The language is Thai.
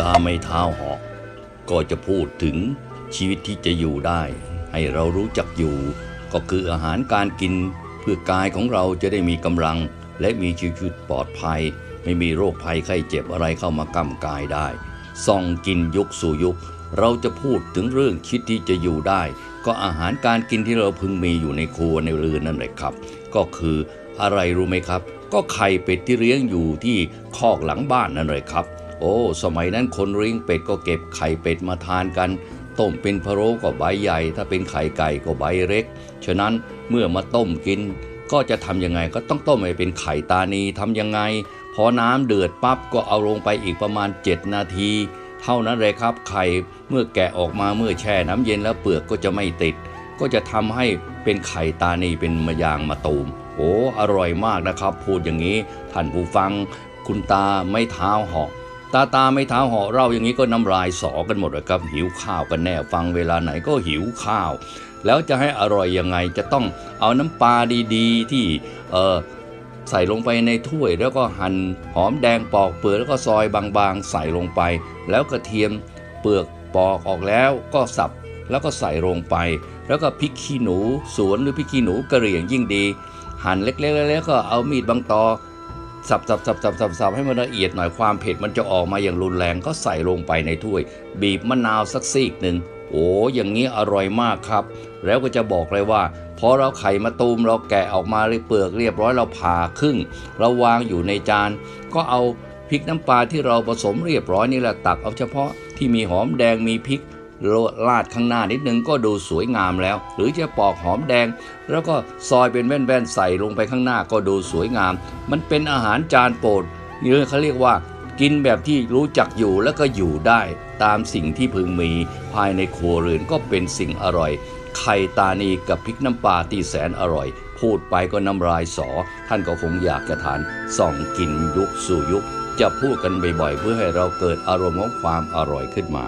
ตาไม่เท้าหอก ก็จะพูดถึงชีวิตที่จะอยู่ได้ ให้เรารู้จักอยู่ ก็คืออาหารการกิน เพื่อกายของเราจะได้มีกำลัง และมีชีวิตปลอดภัย ไม่มีโรคภัยไข้เจ็บอะไรเข้ามากำกายได้ส่องกินยุคสู่ยุค เราจะพูดถึงเรื่องคิดที่จะอยู่ได้ ก็อาหารการกินที่เราพึงมีอยู่ในครัวในเรือนนั่นแหละครับ ก็คืออะไรรู้ไหมครับ ก็ไข่เป็ดที่เลี้ยงอยู่ที่คอกหลังบ้านนั่นเลยครับ โอ้ สมัยนั้นคนเลี้ยงเป็ดก็เก็บไข่เป็ดมาทานกัน ต้มเป็นพะโล้ก็ใบใหญ่ ถ้าเป็นไข่ไก่ก็ใบเล็ก ฉะนั้นเมื่อมาต้มกิน ก็จะทำยังไงก็ต้องต้มให้เป็นไข่ตานีทำยังไง พอน้ำเดือดปั๊บก็เอาลงไปอีกประมาณ 7 นาที เท่านั้นเลยครับไข่เมื่อแกะออกมาเมื่อแช่น้ำเย็นแล้วเปลือกก็จะไม่ติด ก็จะทำให้เป็นไข่ตานีเป็นมะยางมะตูมโอ้อร่อยมากนะครับ พูดอย่างนี้ท่านผู้ฟัง คุณตาไม่เท้าหาะ ตาตาไม่เท้าเหาะเราอย่างนี้ก็น้ำลายสอกันหมดเลยครับ หิวข้าวกันแน่ฟังเวลาไหนก็หิวข้าว แล้วจะให้อร่อยยังไงจะต้องเอาน้ำปลาดีๆ ที่เออใส่ลงไปในถ้วยแล้วก็หั่นหอมแดงปอกเปลือกแล้วก็ซอยบางๆ ใส่ลงไป แล้วกระเทียมเปลือกปอกออกแล้วก็สับแล้วก็ใส่ลงไป แล้วก็พริกขี้หนูสวนหรือพริกขี้หนูกระเหรี่ยงยิ่งดี หั่นเล็กๆแล้วก็เอามีดบางตอ สับสับสับสับสับสับให้มันละเอียดหน่อยความเผ็ดมันจะออกมาอย่างรุนแรงก็ใส่ลงไปในถ้วย บีบมะนาวสักซีกหนึ่งโอ้อย่างนี้อร่อยมากครับ แล้วก็จะบอกเลยว่าพอเราไข่มาตูมเราแกะออกมาเลยเปลือกเรียบร้อยเราผ่าครึ่งเราวางอยู่ในจาน ก็เอาพริกน้ำปลาที่เราผสมเรียบร้อยนี่แหละตักเอาเฉพาะที่มีหอมแดงมีพริก ลาดข้างหน้านิดนึงก็ดูสวยงามแล้ว หรือจะปอกหอมแดง แล้วก็ซอยเป็นแว่นๆใส่ลงไปข้างหน้าก็ดูสวยงาม มันเป็นอาหารจานโปรดหรือเขาเรียกว่ากินแบบที่รู้จักอยู่แล้วก็อยู่ได้ ตามสิ่งที่พึงมีภายในครัวเรือนก็เป็นสิ่งอร่อย ไข่ตานีกับพริกน้ำปลาที่แสนอร่อย พูดไปก็น้ำลายสอ ท่านก็คงอยากจะทานส่องกินยุคสู่ยุค จะพูดกันบ่อยๆเพื่อให้เราเกิดอารมณ์ของความอร่อยขึ้นมา